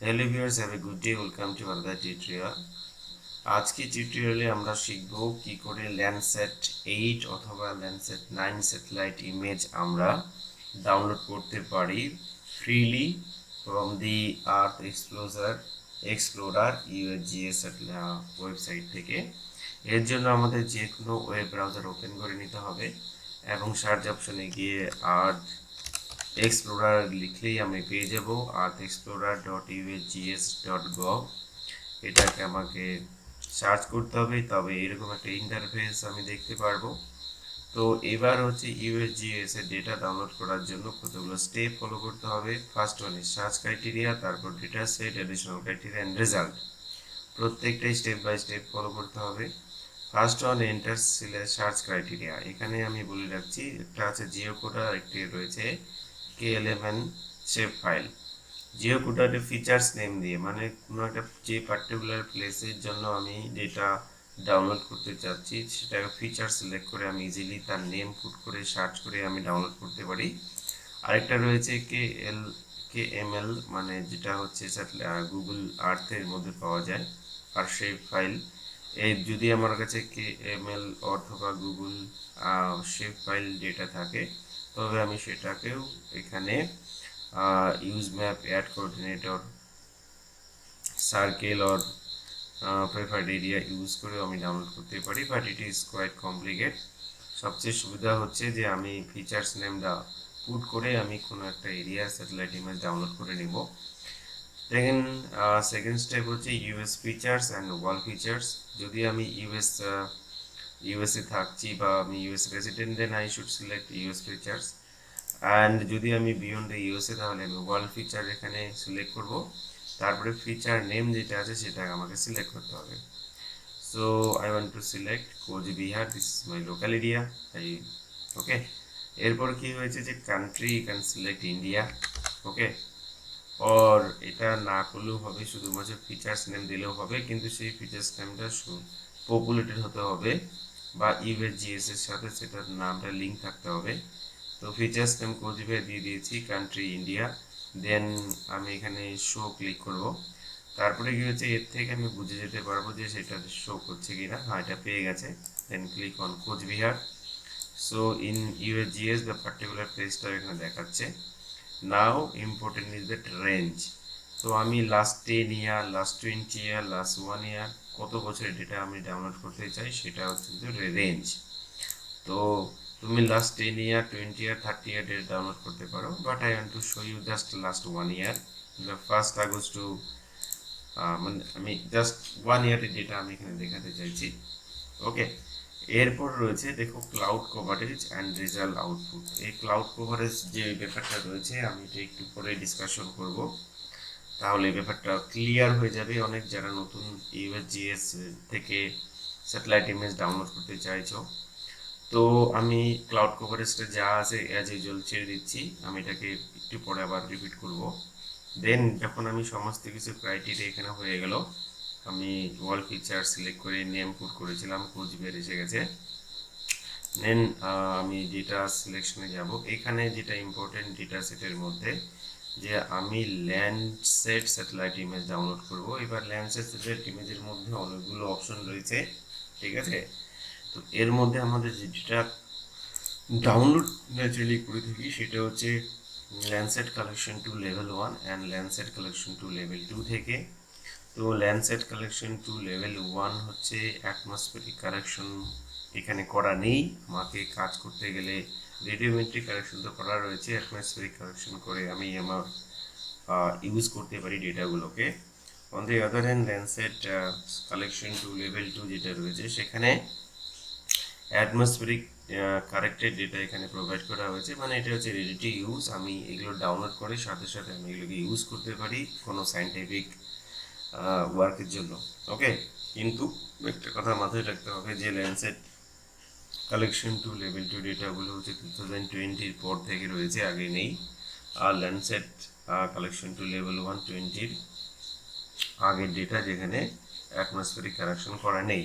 Hello viewers have a good day welcome to আলাদা tutorial আজকে টিউটোরিয়ালে আমরা শিখব কি করে ল্যান্ডসেট এইট অথবা ল্যান্ডসেট নাইন স্যাটেলাইট ইমেজ আমরা ডাউনলোড করতে পারি freely from the earth explorer explorer USGS website থেকে। এর জন্য আমাদের যে কোনো ওয়েব ব্রাউজার ওপেন করে নিতে হবে এবং সার্চ অপশনে গিয়ে আর্থ এক্সপ্লোরার লিখলেই আমি পেয়ে যাব earth explorer dot USGS dot এটাকে আমাকে সার্চ করতে হবে, তবে এরকম একটা ইন্টারফেস আমি দেখতে পারব। তো এবার হচ্ছে ইউএসজিএস এর ডেটা ডাউনলোড করার জন্য কতগুলো স্টেপ ফলো করতে হবে। ফার্স্ট ওয়ান সার্চ ক্রাইটেরিয়া তারপর data set additional criteria and result প্রত্যেকটাই স্টেপ বাই স্টেপ ফলো করতে হবে। First one enter search criteria এখানে আমি বলে রাখছি, একটা আছে জিও কোডা একটি রয়েছে কেএলএমএন সেভ ফাইল জিও কোডারে ফিচার্স নেম দিয়ে মানে কোনো একটা যে পার্টিকুলার প্লেসের জন্য আমি ডেটা ডাউনলোড করতে চাচ্ছি, সেটাকে ফিচার সিলেক্ট করে আমি ইজিলি তার নেম পুট করে সার্চ করে আমি ডাউনলোড করতে পারি। আরেকটা রয়েছে কে এল কে এম এল মানে যেটা হচ্ছে গুগল আর্থের মধ্যে পাওয়া যায় আর সেই ফাইল এই যদি আমার কাছে কে এম এল অথবা গুগল শেপ ফাইল ডেটা থাকে তবে আমি সেটাকেও এখানে use map add coordinator circle or preferred area use করেও আমি ডাউনলোড করতে পারি but it is quite complicate সবচেয়ে সুবিধা হচ্ছে যে আমি ফিচার্স নেমটা পুট করে আমি কোনো একটা এরিয়া স্যাটেলাইট ইমেজ ডাউনলোড করে নিব। দেখেন সেকেন্ড স্টেপ হচ্ছে US features and world features যদি আমি ইউএস ইউএসএ থাকছি বা আমি US resident then I should select US features and যদি আমি বিয়ন্ড দ্য ইউএসএ তাহলে ওয়াল ফিচার এখানে সিলেক্ট করব। তারপরে ফিচার নেম যেটা আছে, সেটা আমাকে সিলেক্ট করতে হবে। So I want to select Cooch Behar this is my local area তাই ওকে এরপর কি হয়েছে যে country can select India okay or এটা না করলেও হবে, শুধুমাত্র ফিচার্স নেম দিলেও হবে, কিন্তু সেই ফিচার্স নেমটা পপুলেটেড হতে হবে বা ইউএসজিএস এর সাথে সেটার নামটা লিঙ্ক থাকতে হবে। তো ফিচার্স নেম কোচবিহার দিয়ে দিয়েছি কান্ট্রি ইন্ডিয়া দেন আমি এখানে শো ক্লিক করব। তারপরে কি হচ্ছে, এর থেকে আমি বুঝে যেতে পারব যে সেটা শো করছে কিনা। হ্যাঁ এটা পেয়ে গেছে। Then click on Cooch Behar. So in USGS the particular প্লেসটা এখানে দেখাচ্ছে। Now important is that range তো আমি last ten year last twenty year last one year কত বছরের ডেটা আমি ডাউনলোড করতে চাই সেটা হচ্ছে রেঞ্জ তো তুমি last ten year twenty year thirty year data download করতে পারো but I want to show you just last one year first August to মানে আমি জাস্ট ওয়ান ইয়ারের ডেটা আমি এখানে দেখাতে চাইছি। ওকে এরপর রয়েছে দেখো cloud coverage and result output এই ক্লাউড কভারেজ যে ব্যাপারটা রয়েছে, আমি এটা একটু পরে ডিসকাশন করব। তাহলে ব্যাপারটা ক্লিয়ার হয়ে যাবে। অনেক যারা নতুন ইউএসজিএস থেকে স্যাটেলাইট ইমেজ ডাউনলোড করতে চাইছো, তো আমি ক্লাউড কভারেজটা যা আছে অ্যাজ ইউজুয়াল ছেড়ে দিচ্ছি। আমি এটাকে একটু পরে আবার রিপিট করব। দেন যখন আমি সমস্ত কিছু ক্রাইটেরিয়া এখানে হয়ে গেল, আমি ওয়াল ফিচার সিলেক্ট করে নেম পুট করেছিলাম কোচবিহার এসে গেছে। দেন আমি ডেটা সিলেকশনে যাব। এখানে যেটা ইম্পর্টেন্ট ডেটা সেটের মধ্যে যে আমি ল্যান্ডসেট স্যাটেলাইট ইমেজ ডাউনলোড করব। এবার ল্যান্ডসেট স্যাটেলাইট ইমেজের মধ্যে অনেকগুলো অপশন রয়েছে, ঠিক আছে? তো এর মধ্যে আমাদের যেটা ডাউনলোড ন্যাচারালি করে থাকি, সেটা হচ্ছে Landsat collection two level one and Landsat collection two level two থেকে। তো Landsat collection two level one হচ্ছে অ্যাটমসফেরিক কালেকশন এখানে করা নেই। আমাকে কাজ করতে গেলে রেডিওমেট্রিক কালেকশন তো করা রয়েছে অ্যাটমসফেরিক কালেকশন করে আমি আমার ইউজ করতে পারি ডেটাগুলোকে। On the other hand Landsat collection two level two যেটা রয়েছে, সেখানে অ্যাটমসফেরিক কারেক্টেড ডেটা এখানে প্রোভাইড করা হয়েছে। মানে এটা হচ্ছে রেডি টু ইউজ আমি এগুলো ডাউনলোড করে সাথে সাথে আমি এগুলোকে ইউজ করতে পারি কোনো সাইন্টিফিক ওয়ার্কের জন্য। ওকে কিন্তু একটা কথা মাথায় রাখতে হবে যে Landsat collection two level two ডেটাগুলো হচ্ছে টু থাউজেন্ড টোয়েন্টির পর থেকে রয়েছে, আগে নেই। আর Landsat collection two level one টোয়েন্টির আগের ডেটা যেখানে অ্যাটমসফেরিক কালেকশন করা নেই।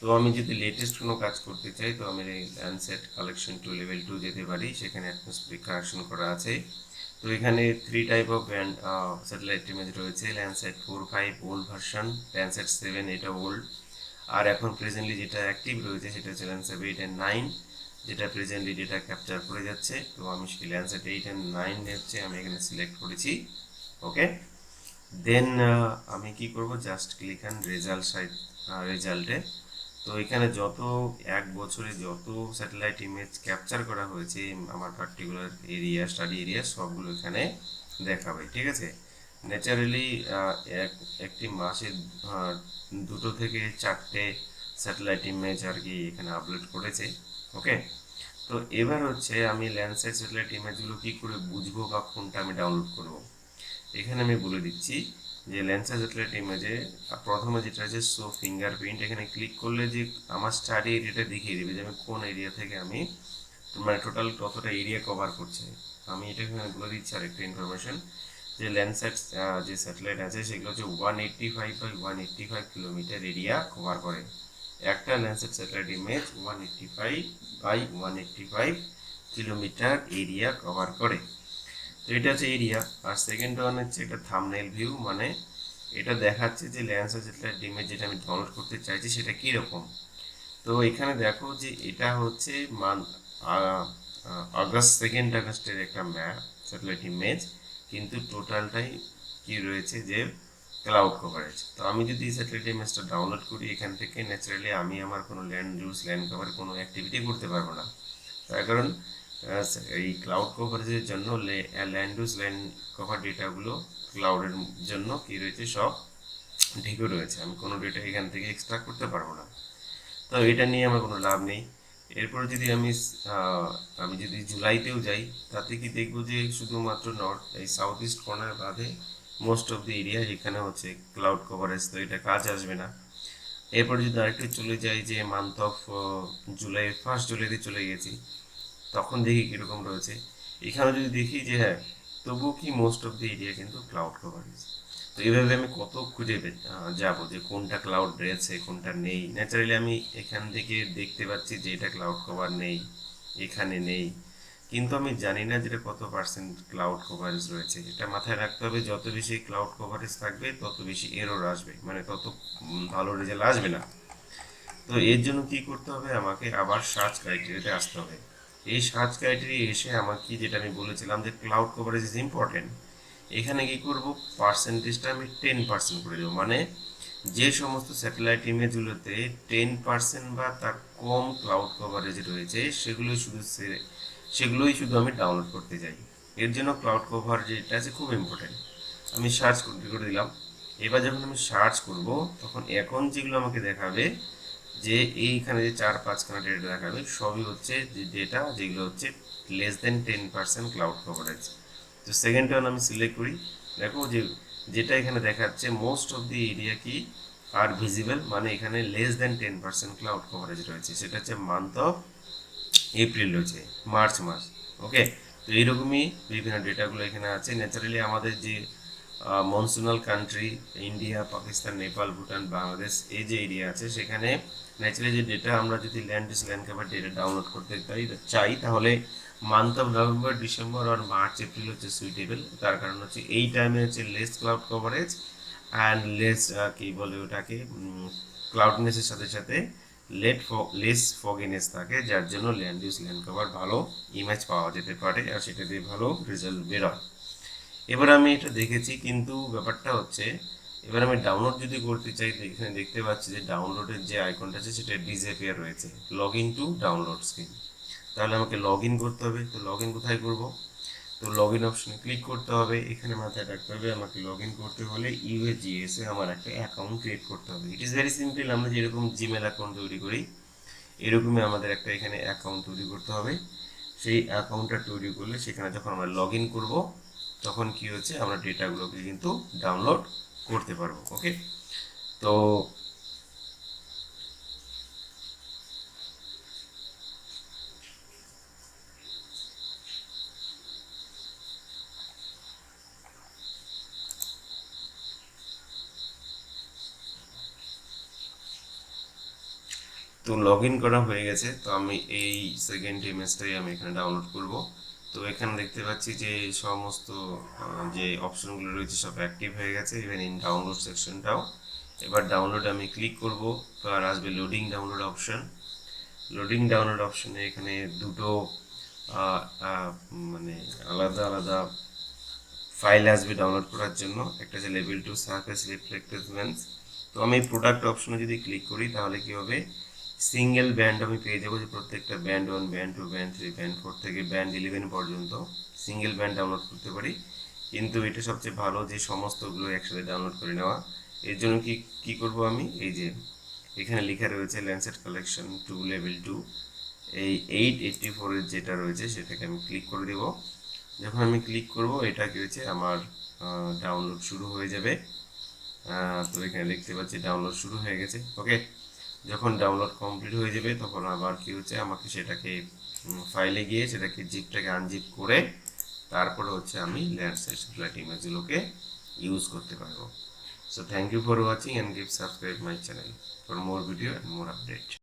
তো আমি যদি লেটেস্ট কোনো কাজ করতে চাই, তো আমি Landsat collection two level two যেতে পারি, সেখানে অ্যাটমসফেরিক কালেকশন করা আছে। তো এখানে three type of band satellite image রয়েছে Landsat four five old version Landsat seven এটা ওল্ড আর এখন প্রেজেন্টলি যেটা অ্যাক্টিভ রয়েছে সেটা হচ্ছে ল্যান্ডসেট এইট অ্যান্ড নাইন যেটা প্রেজেন্টলি ডেটা ক্যাপচার করে যাচ্ছে। তো আমি সেই ল্যান্ডসেট এইট অ্যান্ড নাইন হচ্ছে আমি এখানে সিলেক্ট করেছি। ওকে দেন আমি কি করব? Just click and result site রেজাল্টে তো এখানে যত এক বছরে যত স্যাটেলাইট ইমেজ ক্যাপচার করা হয়েছে, আমার পার্টিকুলার এরিয়া স্টাডি এরিয়া সবগুলো এখানে দেখাবে। ঠিক আছে? ন্যাচারালি এক, একটি মাসে দুটো থেকে চারটে স্যাটেলাইট ইমেজ আর কি এখানে আপলোড করেছে ওকে তো এবার হচ্ছে আমি ল্যান্ডসাইড স্যাটেলাইট ইমেজগুলো কী করে বুঝব বা কোনটা আমি ডাউনলোড করব? এখানে আমি বলে দিচ্ছি যে ল্যান্সার স্যাটেলাইট ইমেজে প্রথমে যেটা আছে শো ফিঙ্গারপ্রিন্ট এখানে ক্লিক করলে যে আমার স্টাডি এরিয়াটা দেখিয়ে দেবে যে আমি কোন এরিয়া থেকে আমি মানে টোটাল কতটা এরিয়া কভার করছে। আমি এটা এখানে বলে দিচ্ছি আরেকটা ইনফরমেশন যে ল্যান্ডসেট যে স্যাটেলাইট আছে, সেগুলো হচ্ছে one eighty five by one eighty five kilometer area cover করে। একটা Landsat satellite image one eighty five by one eighty five kilometer area cover করে। তো এটা হচ্ছে এরিয়া আর সেকেন্ড ওয়ান হচ্ছে এটা থামনেল ভিউ মানে এটা দেখাচ্ছে যে ল্যান্সার স্যাটেলাইট ইমেজ যেটা আমি ডাউনলোড করতে চাইছি, সেটা কীরকম। তো এখানে দেখো যে এটা হচ্ছে মান আগস্ট সেকেন্ড আগস্টের একটা ম্যাপ স্যাটেলাইট ইমেজ কিন্তু টোটালটাই কি রয়েছে যে ক্লাউড কভারেজ তো আমি যদি স্যাটেলাইট ইমেজটা ডাউনলোড করি, এখান থেকে ন্যাচারালি আমি আমার কোনো ল্যান্ড ইউজ ল্যান্ড কভার কোনো অ্যাক্টিভিটি করতে পারব না। তার কারণ এই ক্লাউড কভারেজের জন্য ল্যান্ড ইউজ ল্যান্ড কভার ডেটাগুলো ক্লাউডের জন্য কি রয়েছে, সব ঢেকে রয়েছে। আমি কোনো ডেটা এখান থেকে এক্সট্রা করতে পারব না। তো এটা নিয়ে আমার কোনো লাভ নেই। এরপর যদি আমি আমি যদি জুলাইতেও যাই, তাতে কি দেখব যে শুধুমাত্র নর্থ এই সাউথ ইস্ট কর্নার বাদে মোস্ট অফ দি এরিয়া এখানে হচ্ছে ক্লাউড কভারেজ তো এটা কাজ আসবে না। এরপর যদি আরেকটু চলে যাই যে মান্থ অফ জুলাই ফার্স্ট জুলাইতে চলে গেছি, তখন দেখি কীরকম রয়েছে। এখানে যদি দেখি যে হ্যাঁ তবুও কি মোস্ট অফ দি এরিয়া কিন্তু ক্লাউড কভারেজ তো এইভাবে আমি কত খুঁজে যাব যে কোনটা ক্লাউড রয়েছে, কোনটা নেই? ন্যাচারালি আমি এখান থেকে দেখতে পাচ্ছি যে এটা ক্লাউড কভার নেই, এখানে নেই। কিন্তু আমি জানি না যেটা কত পার্সেন্ট ক্লাউড কভারেজ রয়েছে। এটা মাথায় রাখতে হবে, যত বেশি ক্লাউড কভারেজ থাকবে, তত বেশি এরর আসবে। মানে তত ভালো রেজাল্ট আসবে না। তো এর জন্য কি করতে হবে? আমাকে আবার সার্চ ক্রাইটেরিয়াতে আসতে হবে। এই সার্চ ক্রাইটেরিয়া এসে আমাকে যেটা আমি বলেছিলাম যে ক্লাউড কভারেজ ইজ ইম্পর্টেন্ট এখানে কি করব? পার্সেন্টেজটা আমি টেন পার্সেন্ট করে দেবো। মানে যে সমস্ত স্যাটেলাইট ইমেজগুলোতে টেন পার্সেন্ট বা তার কম ক্লাউড কভারেজ রয়েছে, সেগুলো শুধু সেগুলোই শুধু আমি ডাউনলোড করতে চাই। এর জন্য ক্লাউড কভার যেটা আছে খুব ইম্পর্টেন্ট আমি সার্চ করে দিলাম। এবার যখন আমি সার্চ করব, তখন এখন যেগুলো আমাকে দেখাবে, যে এইখানে যে চার পাঁচখানা ডেটা দেখাবে, সবই হচ্ছে যে ডেটা যেগুলো হচ্ছে less than ten percent cloud coverage তো সেকেন্ড ওয়ান আমি সিলেক্ট করি। দেখো যে, যেটা এখানে দেখাচ্ছে মোস্ট অফ দি এরিয়া কি আর ভিজিবল মানে এখানে less than ten percent cloud coverage রয়েছে। সেটা হচ্ছে মান্থ অফ এপ্রিল রয়েছে মার্চ মাস ওকে তো এইরকমই বিভিন্ন ডেটাগুলো এখানে আছে। ন্যাচারালি আমাদের যে মনসুনাল কান্ট্রি ইন্ডিয়া পাকিস্তান নেপাল ভুটান বাংলাদেশ এই যে এরিয়া আছে, সেখানে ন্যাচারালি যে ডেটা আমরা যদি land land cover data download করতে চাই চাই, তাহলে মান্থ অফ নভেম্বর ডিসেম্বর আর মার্চ এপ্রিল হচ্ছে সুইটেবল তার কারণ হচ্ছে এই টাইমে হচ্ছে less cloud coverage and less কি বলে ওটাকে ক্লাউডনেসের সাথে সাথে লেট লেস ফগিনেস থাকে, যার জন্য ল্যান্ড ইউজ ল্যান্ড কভার ভালো ইমেজ পাওয়া যেতে পারে আর সেটা দিয়ে ভালো রেজাল্ট বেরোয়। এবার আমি এটা দেখেছি, কিন্তু ব্যাপারটা হচ্ছে, এবার আমি ডাউনলোড যদি করতে চাই এখানে দেখতে পাচ্ছি যে ডাউনলোডের যে আইকনটা আছে, সেটা ডিজেপিয়ার রয়েছে log in to download screen তাহলে আমাকে লগ ইন করতে হবে। তো লগ ইন কোথায় করব? তো লগ ইন অপশনে ক্লিক করতে হবে। এখানে মাথায় রাখতে হবে আমাকে লগ ইন করতে হলে ইউএজিএস আমার একটা অ্যাকাউন্ট ক্রিয়েট করতে হবে। ইট ইজ ভেরি সিম্পল আমরা যেরকম জিমেল অ্যাকাউন্ট তৈরি করি, এরকমই আমাদের একটা এখানে অ্যাকাউন্ট তৈরি করতে হবে। সেই অ্যাকাউন্টটা তৈরি করলে সেখানে যখন আমরা লগ ইন করব, তখন কি হচ্ছে? আমরা ডেটাগুলোকে কিন্তু ডাউনলোড করতে পারব ওকে তো তো লগ ইন করা হয়ে গেছে, তো আমি এই সেকেন্ড ইমেজটাই আমি এখানে ডাউনলোড করব। তো এখানে দেখতে পাচ্ছি যে সমস্ত যে অপশনগুলো রয়েছে সব অ্যাক্টিভ হয়ে গেছে ইভেন ইন ডাউনলোড সেকশনটাও এবার ডাউনলোড আমি ক্লিক করব, তো আর আসবে loading download option loading download অপশনে এখানে দুটো মানে আলাদা আলাদা ফাইল আসবে ডাউনলোড করার জন্য। একটা যে লেভেল টু সার্ফেস রিফ্লেক্টিভমেন্টস তো আমি প্রোডাক্ট অপশনে যদি ক্লিক করি, তাহলে কী হবে? সিঙ্গেল ব্যান্ড আমি পেয়ে যাব যে প্রত্যেকটা band one band two band three band four থেকে ব্যান্ড ইলেভেন পর্যন্ত সিঙ্গেল ব্যান্ড ডাউনলোড করতে পারি। কিন্তু এটা সবচেয়ে ভালো যে সমস্তগুলো একসাথে ডাউনলোড করে নেওয়া। এর জন্য কি কি করব আমি? এই যে এখানে লেখা রয়েছে Landsat collection two level two এই এইট এইটটি ফোরের যেটা রয়েছে সেটাকে আমি ক্লিক করে দেব। যখন আমি ক্লিক করব, এটা কি হয়েছে? আমার ডাউনলোড শুরু হয়ে যাবে। তো এখানে দেখতে পাচ্ছি ডাউনলোড শুরু হয়ে গেছে। ওকে যখন ডাউনলোড কমপ্লিট হয়ে যাবে, তখন আবার কি হচ্ছে? আমাকে সেটাকে ফাইলে গিয়ে সেটাকে জিপটাকে আনজিপ করে তারপরে হচ্ছে আমি ল্যান্ডস্কেপ ফ্ল্যাট ইমেজগুলোকে ইউজ করতে পারব। So thank you for watching and give subscribe my channel for more video and more update